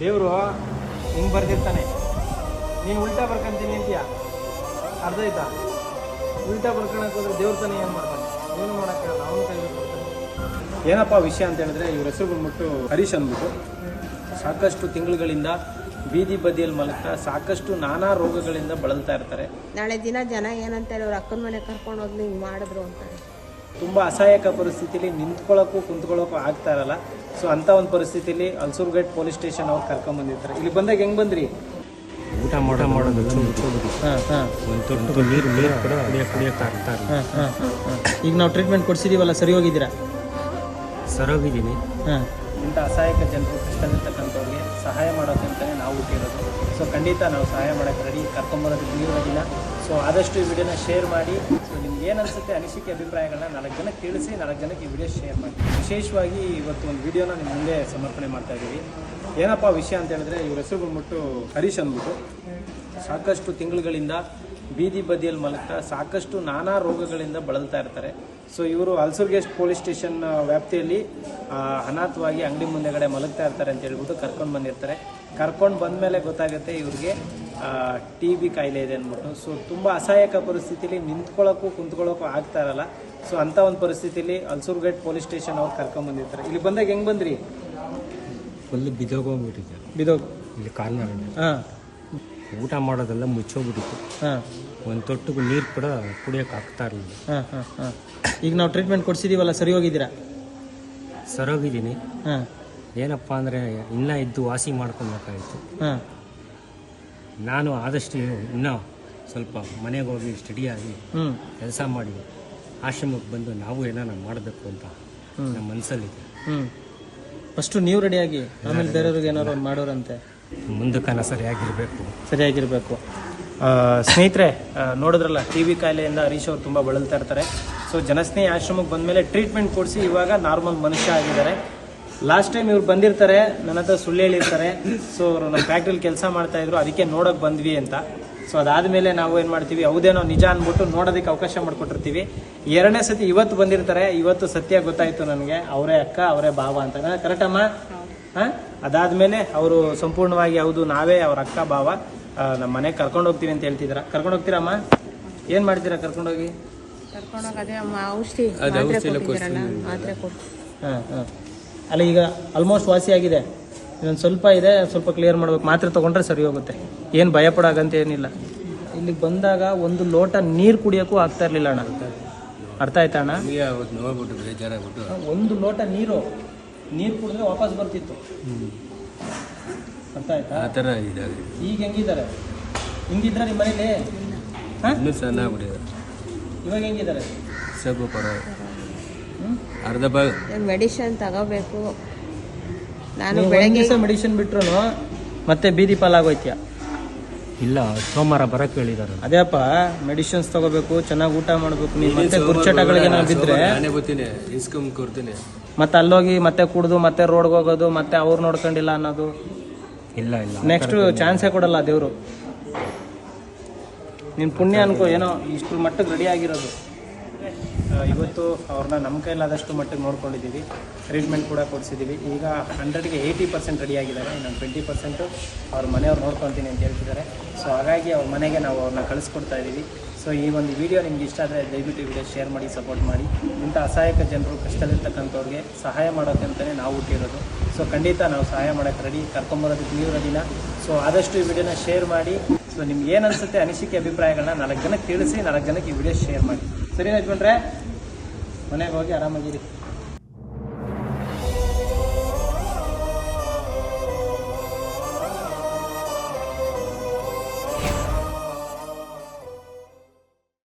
ದೇವರು ಹಿಂಗೆ ಬರ್ದಿರ್ತಾನೆ. ನೀನು ಉಲ್ಟಾ ಬರ್ಕೊಂತೀನಿ ಅಂತೀಯ? ಅರ್ಧ ಆಯ್ತಾ? ಉಲ್ಟಾ ಬರ್ಕೊಳಕ್ಕೆ ಹೋದ್ರೆ ದೇವ್ರ ತಾನೇ ಏನು ಮಾಡ್ತಾನೆ? ಏನು ಮಾಡೋಕ್ಕಾಗಲ್ಲ ಅವನು ಕೈಲಿ ಕೊಡ್ತಾನೆ ಏನಪ್ಪ ವಿಷಯ ಅಂತ ಹೇಳಿದ್ರೆ ಇವ್ರ ಹೆಸರು ಬಂದ್ಬಿಟ್ಟು ಹರೀಶ್ ಅಂದ್ಬಿಟ್ಟು. ಸಾಕಷ್ಟು ತಿಂಗಳುಗಳಿಂದ ಬೀದಿ ಬದಿಯಲ್ಲಿ ಮಲಗ್ತಾ ಸಾಕಷ್ಟು ನಾನಾ ರೋಗಗಳಿಂದ ಬಳಲ್ತಾ ಇರ್ತಾರೆ. ನಾಳೆ ದಿನ ಜನ ಏನಂತಾರೆ ಅವ್ರ ಅಕ್ಕನ ಮನೆ ಕರ್ಕೊಂಡು ಹೋದ್ಲು ಹಿಂಗೆ ಮಾಡಿದ್ರು ಅಂತಾರೆ. ತುಂಬ ಅಸಹಾಯಕ ಪರಿಸ್ಥಿತಿಲಿ ನಿಂತ್ಕೊಳ್ಳೋಕ್ಕೂ ಕುಂತ್ಕೊಳ್ಳೋಕ್ಕೂ ಆಗ್ತಾ ಇರಲ್ಲ. ಸೊ ಅಂಥ ಒಂದು ಪರಿಸ್ಥಿತಿಲಿ ಅಲ್ಸೂರ್ಗೇಟ್ ಪೊಲೀಸ್ ಸ್ಟೇಷನ್ ಅವ್ರು ಕರ್ಕೊಂಬಂದಿರ್ತಾರೆ. ಇಲ್ಲಿ ಬಂದಾಗ ಹೆಂಗೆ ಬಂದ್ರಿ? ಊಟ ಮಾಡೋ ಮಾಡೋದು ಮುಚ್ಚೋದು ಹಾಂ ಹಾಂ. ಒಂದು ತೊಟ್ಟು ನೀರು ನೀರು ಕೂಡ ಕುಡಿಯೋಕೆ ಕುಡಿಯೋಕೆ ಆಗ್ತಾ ಇಲ್ಲ. ಹಾಂ ಹಾಂ ಹಾಂ ಈಗ ನಾವು ಟ್ರೀಟ್ಮೆಂಟ್ ಕೊಡ್ಸಿದೀವಲ್ಲ ಸರಿ ಹೋಗಿದ್ದೀರಾ? ಹೋಗಿದ್ದೀನಿ. ಹಾಂ. ಇಂಥ ಅಸಹಾಯಕ ಜನರು ಕಷ್ಟದಲ್ಲಿರ್ತಕ್ಕಂಥವ್ರಿಗೆ ಸಹಾಯ ಮಾಡೋಕ್ಕಂತಲೇ ನಾವು ಹುಟ್ಟಿರೋದು ಸೊ ಖಂಡಿತ ನಾವು ಸಹಾಯ ಮಾಡೋಕ್ಕೆ ರೆಡಿ ಕರ್ಕೊಂಬರೋದಕ್ಕೆ ನೀರು ಹೋಗಿಲ್ಲ ಸೊ ಆದಷ್ಟು ಈ ವಿಡಿಯೋನ ಶೇರ್ ಮಾಡಿ. ನಿಮ್ಗೆ ಏನು ಅನಿಸುತ್ತೆ ಅನಿಸಿಕೆ ಅಭಿಪ್ರಾಯಗಳನ್ನ ನಾಲ್ಕು ಜನಕ್ಕೆ ತಿಳಿಸಿ, ನಾಲ್ಕು ಜನಕ್ಕೆ ಈ ವಿಡಿಯೋ ಶೇರ್ ಮಾಡಿ. ವಿಶೇಷವಾಗಿ ಇವತ್ತು ಒಂದು ವಿಡಿಯೋನ ನಿಮ್ಮ ಮುಂದೆ ಸಮರ್ಪಣೆ ಮಾಡ್ತಾ ಇದ್ದೀವಿ. ಏನಪ್ಪ ವಿಷಯ ಅಂತ ಹೇಳಿದ್ರೆ ಇವ್ರ ಹೆಸರು ಬಂದ್ಬಿಟ್ಟು ಹರೀಶ್ ಅಂದ್ಬಿಟ್ಟು. ಸಾಕಷ್ಟು ತಿಂಗಳುಗಳಿಂದ ಬೀದಿ ಬದಿಯಲ್ಲಿ ಮಲಗ್ತಾ ಸಾಕಷ್ಟು ನಾನಾ ರೋಗಗಳಿಂದ ಬಳಲ್ತಾ ಇರ್ತಾರೆ. ಸೊ ಇವರು ಅಲ್ಸೂರ್ಗೆಸ್ಟ್ ಪೊಲೀಸ್ ಸ್ಟೇಷನ್ ವ್ಯಾಪ್ತಿಯಲ್ಲಿ ಅನಾಥವಾಗಿ ಅಂಗಡಿ ಮುಂದೆಗಡೆ ಮಲಗ್ತಾ ಇರ್ತಾರೆ ಅಂತ ಹೇಳ್ಬಿಟ್ಟು ಕರ್ಕೊಂಡು ಬಂದಿರ್ತಾರೆ. ಕರ್ಕೊಂಡು ಬಂದ ಮೇಲೆ ಗೊತ್ತಾಗುತ್ತೆ ಇವ್ರಿಗೆ ಟಿ ಬಿ ಕಾಯಿಲೆ ಇದೆ ಅಂದ್ಬಿಟ್ಟು. ಸೊ ತುಂಬ ಅಸಹಾಯಕ ಪರಿಸ್ಥಿತಿಲಿ ನಿಂತ್ಕೊಳ್ಳೋಕ್ಕೂ ಕುಂತ್ಕೊಳ್ಳೋಕ್ಕೂ ಆಗ್ತಾ ಇರಲ್ಲ. ಸೊ ಅಂಥ ಒಂದು ಪರಿಸ್ಥಿತಿಲಿ ಅಲ್ಸೂರ್ಗೇಟ್ ಪೊಲೀಸ್ ಸ್ಟೇಷನ್ ಅವ್ರು ಕರ್ಕೊಂಡು ಬಂದಿರ್ತಾರೆ. ಇಲ್ಲಿ ಬಂದಾಗ ಹೆಂಗೆ ಬಂದ್ರಿ? ಫುಲ್ ಬಿದ್ದೋಗೋಗ್ಬಿಟ್ಟಿದೆ ಬಿದೋಗ್ ಇಲ್ಲಿ ಕಾರ್ನರ್ ಹಾಂ. ಊಟ ಮಾಡೋದೆಲ್ಲ ಮುಚ್ಚೋಗ್ಬಿಟ್ಟಿತ್ತು. ಹಾಂ. ಒಂದು ತೊಟ್ಟಿಗೂ ನೀರು ಕೂಡ ಕುಡಿಯೋಕೆ ಆಗ್ತಾ ಇರಲಿಲ್ಲ. ಹಾಂ ಹಾಂ ಹಾಂ. ಈಗ ನಾವು ಟ್ರೀಟ್ಮೆಂಟ್ ಕೊಡ್ಸಿದೀವಲ್ಲ ಸರಿ ಹೋಗಿದ್ದೀರಾ? ಸರೋಗಿದ್ದೀನಿ ಹಾಂ. ಏನಪ್ಪ ಅಂದರೆ ಇನ್ನೂ ಇದ್ದು ವಾಸಿ ಮಾಡ್ಕೊಬೇಕಾಗಿತ್ತು ಹಾಂ. ನಾನು ಆದಷ್ಟು ಇನ್ನೂ ಸ್ವಲ್ಪ ಮನೆಗೆ ಹೋಗಿ ಸ್ಟಡಿಯಾಗಿ ಆಗಿ ಕೆಲಸ ಮಾಡಿ ಆಶ್ರಮಕ್ಕೆ ಬಂದು ನಾವು ಏನಾರ ಮಾಡಬೇಕು ಅಂತ. ನಮ್ಮ ಮನಸ್ಸಲ್ಲಿ ಹ್ಞೂ ಫಸ್ಟು ನೀವು ರೆಡಿಯಾಗಿ ಆಮೇಲೆ ಬೇರೆಯವ್ರಿಗೆ ಏನಾದ್ರು ಒಂದು ಮಾಡೋರಂತೆ ಕಾಲ ಸರಿಯಾಗಿರಬೇಕು. ಸರಿಯಾಗಿರಬೇಕು. ಸ್ನೇಹಿತರೆ ನೋಡಿದ್ರಲ್ಲ ಟಿ ವಿ ಕಾಯಿಲೆಯಿಂದ ಹರೀಶ್ ಅವರು ತುಂಬ ಬಳಲ್ತಾ ಇರ್ತಾರೆ. ಸೊ ಜನಸ್ನೇಹಿ ಆಶ್ರಮಕ್ಕೆ ಬಂದಮೇಲೆ ಟ್ರೀಟ್ಮೆಂಟ್ ಕೊಡಿಸಿ ಇವಾಗ ನಾರ್ಮಲ್ ಮನುಷ್ಯ ಆಗಿದ್ದಾರೆ. ಲಾಸ್ಟ್ ಟೈಮ್ ಇವ್ರು ಬಂದಿರ್ತಾರೆ, ನನ್ನ ಹತ್ರ ಸುಳ್ಳು ಹೇಳಿರ್ತಾರೆ. ಸೊ ಅವರು ನಮ್ಮ ಫ್ಯಾಕ್ಟ್ರಿಲಿ ಕೆಲಸ ಮಾಡ್ತಾ ಇದ್ರು, ಅದಕ್ಕೆ ನೋಡೋಕೆ ಬಂದ್ವಿ ಅಂತ. ಸೊ ಅದಾದಮೇಲೆ ನಾವು ಏನು ಮಾಡ್ತೀವಿ, ಹೌದೇನೋ ನಿಜ ಅಂದ್ಬಿಟ್ಟು ನೋಡೋದಕ್ಕೆ ಅವಕಾಶ ಮಾಡಿಕೊಟ್ಟಿರ್ತೀವಿ. ಎರಡನೇ ಸತಿ ಇವತ್ತು ಬಂದಿರ್ತಾರೆ, ಇವತ್ತು ಸತ್ಯ ಗೊತ್ತಾಯಿತು ನನಗೆ. ಅವರೇ ಅಕ್ಕ, ಅವರೇ ಭಾವ ಅಂತ. ಕರೆಕ್ಟಮ್ಮ ಹಾಂ? ಅದಾದಮೇಲೆ ಅವರು ಸಂಪೂರ್ಣವಾಗಿ ಹೌದು ನಾವೇ ಅವ್ರ ಅಕ್ಕ ಭಾವ ನಮ್ಮ ಮನೆಗೆ ಕರ್ಕೊಂಡು ಹೋಗ್ತೀವಿ ಅಂತ ಹೇಳ್ತಿದ್ದೀರಾ ಕರ್ಕೊಂಡು ಹೋಗ್ತೀರಮ್ಮ ಏನು ಮಾಡ್ತೀರಾ ಕರ್ಕೊಂಡೋಗಿ ಹಾಂ ಹಾಂ. ಅಲ್ಲ ಈಗ ಆಲ್ಮೋಸ್ಟ್ ವಾಸಿ ಆಗಿದೆ. ಇನ್ನೊಂದು ಸ್ವಲ್ಪ ಇದೆ ಸ್ವಲ್ಪ ಕ್ಲಿಯರ್ ಮಾಡ್ಬೇಕು. ಮಾತ್ರೆ ತೊಗೊಂಡ್ರೆ ಸರಿ ಹೋಗುತ್ತೆ. ಏನು ಭಯಪಡೋಗಂತ ಏನಿಲ್ಲ. ಇಲ್ಲಿಗೆ ಬಂದಾಗ ಒಂದು ಲೋಟ ನೀರು ಕುಡಿಯೋಕ್ಕೂ ಆಗ್ತಾ ಇರಲಿಲ್ಲ ಅಣ್ಣ. ಅರ್ಥ ಆಯ್ತಾ ಅಣ್ಣ? ಒಂದು ಲೋಟ ನೀರು. ನೀರು ಕುಡಿದ್ರೆ ವಾಪಸ್ ಬರ್ತಿತ್ತು. ಅರ್ಥ ಆಯ್ತಾ? ಆ ಥರ ಇದಾಗಿದೆ ಈಗ ಹೆಂಗಿದ್ದಾರೆ? ಹಿಂಗಿದ್ರ ನಿಮ್ಮ ಮನೇಲಿ? ಹಾಂ? ಇನ್ನೂ ಚೆನ್ನಾಗ್ಬಿಟ್ಟಿದೆ. ಇವಾಗ ಹೆಂಗಿದ್ದಾರೆ? ಸ್ವಲ್ಪ ಪರವಾಗಿ ಹ್ಮ್? ಅರ್ಧ ಭಾಗ. ಮೆಡಿಷನ್ ತಗೋಬೇಕು? ನಾನು ಬೆಳಗ್ಗೆ ಮೆಡಿಸಿನ್ ಬಿಟ್ರು ಮತ್ತೆ ಬೀದಿ ಪಾಲಾಗೋಯ್ತೀಯ? ಇಲ್ಲ ಸೋಮವಾರ ಬರಕ್ಕೆ ಹೇಳಿದಾರೆ. ಅದೇಪ್ಪ ಮೆಡಿಸಿನ್ಸ್ ತಗೋಬೇಕು ಚೆನ್ನಾಗಿ ಊಟ ಮಾಡಬೇಕು ನೀವು ಮತ್ತೆ ಗುರ್ಚಟಗಳಿಗೆ ನಾವು ಬಿದ್ರೆ? ನಾನೇ ಬರ್ತೀನಿ ಇಸ್ಕೊಂಡ್ ಕೊಡ್ತೀನಿ. ಮತ್ತೆ ಅಲ್ಲೋಗಿ ಮತ್ತೆ ಕುಡ್ದು ಮತ್ತೆ ರೋಡ್ಗೆ ಹೋಗೋದು ಮತ್ತೆ ಅವ್ರು ನೋಡ್ಕೊಂಡಿಲ್ಲ ಅನ್ನೋದು? ಇಲ್ಲ ಇಲ್ಲ ನೆಕ್ಸ್ಟ್ ಚಾನ್ಸೇ ಕೊಡಲ್ಲ ದೇವರು. ನಿನ್ನ ಪುಣ್ಯ ಅನ್ಕೋ ಏನೋ ಇಷ್ಟು ಮಟ್ಟಕ್ಕೆ ರೆಡಿ ಆಗಿರೋದು. ಇವತ್ತು ಅವ್ರನ್ನ ನಮ್ಮ ಕೈಲಾದಷ್ಟು ಮಟ್ಟಿಗೆ ನೋಡ್ಕೊಂಡಿದ್ದೀವಿ. ಟ್ರೀಟ್ಮೆಂಟ್ ಕೂಡ ಕೊಡಿಸಿದ್ದೀವಿ. ಈಗ ಹಂಡ್ರೆಡ್ಗೆ ಏಯ್ಟಿ ಪರ್ಸೆಂಟ್ ರೆಡಿ ಆಗಿದ್ದಾರೆ. ಇನ್ನೊಂದು ಟ್ವೆಂಟಿ ಪರ್ಸೆಂಟು ಅವ್ರ ಮನೆಯವ್ರು ನೋಡ್ಕೊತೀನಿ ಅಂತ ಹೇಳ್ತಿದ್ದಾರೆ. ಸೊ ಹಾಗಾಗಿ ಅವ್ರ ಮನೆಗೆ ನಾವು ಅವ್ರನ್ನ ಕಳಿಸ್ಕೊಡ್ತಾ ಇದ್ದೀವಿ. ಸೊ ಈ ಒಂದು ವಿಡಿಯೋ ನಿಮ್ಗೆ ಇಷ್ಟ ಆದರೆ ದಯವಿಟ್ಟು ವಿಡಿಯೋ ಶೇರ್ ಮಾಡಿ ಸಪೋರ್ಟ್ ಮಾಡಿ. ಇಂಥ ಅಸಹಾಯಕ ಜನರು ಕಷ್ಟದಲ್ಲಿರ್ತಕ್ಕಂಥವ್ರಿಗೆ ಸಹಾಯ ಮಾಡೋಕ್ಕಂತಲೇ ನಾವು ಹುಟ್ಟಿರೋದು. ಸೊ ಖಂಡಿತ ನಾವು ಸಹಾಯ ಮಾಡೋಕ್ಕೆ ರೆಡಿ ಕರ್ಕೊಂಬರೋದಕ್ಕೆ ನೀವು ದಿನ. ಸೊ ಆದಷ್ಟು ಈ ವಿಡಿಯೋನ ಶೇರ್ ಮಾಡಿ. ಸೊ ನಿಮ್ಗೆ ಏನು ಅನಿಸುತ್ತೆ ಅನಿಸಿಕೆ ಅಭಿಪ್ರಾಯಗಳನ್ನ ನಾಲ್ಕು ಜನಕ್ಕೆ ತಿಳಿಸಿ, ನಾಲ್ಕು ಜನಕ್ಕೆ ಈ ವಿಡಿಯೋ ಶೇರ್ ಮಾಡಿ. ಸರಿ ಯಜಮಾನ್ರೆ ಮನೆಗೆ ಹೋಗಿ ಆರಾಮಾಗಿರಿ